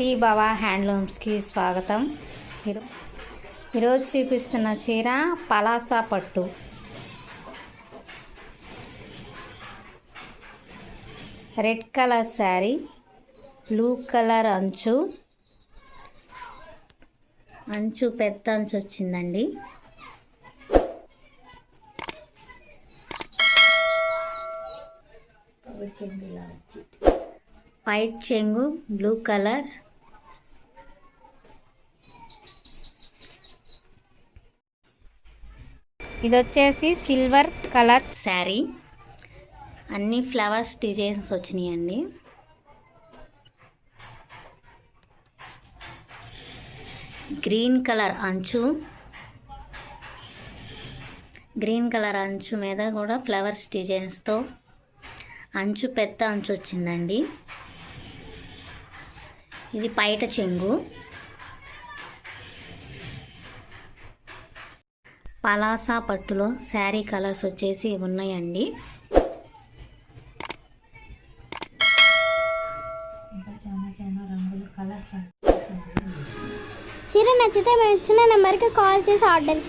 భవ హ్యాండ్లూమ్స్కి స్వాగతం. ఈరో- ఈరోజు చూపిస్తున్న చీర పలాసా పట్టు. Red colour sari blue colour అంచు. అంచు పెద్ద అంచు వచ్చిందండి. వైట్ చెంగు బ్లూ కలర్ ఇది వచ్చేసి సిల్వర్ కలర్ శారీ. అన్ని ఫ్లవర్స్ డిజైన్స్ వచ్చినాయండి. గ్రీన్ కలర్ అంచు. గ్రీన్ కలర్ అంచు మీద కూడా ఫ్లవర్స్ డిజైన్స్తో అంచు పెద్ద అంచు వచ్చిందండి. ఇది పైట చెంగు. పలాసా పట్టులో శారీ కలర్స్ వచ్చేసి ఉన్నాయండి. చీర నచ్చితే మేము ఇచ్చిన నెంబర్కి కాల్ చేసి ఆర్డర్ చేయండి.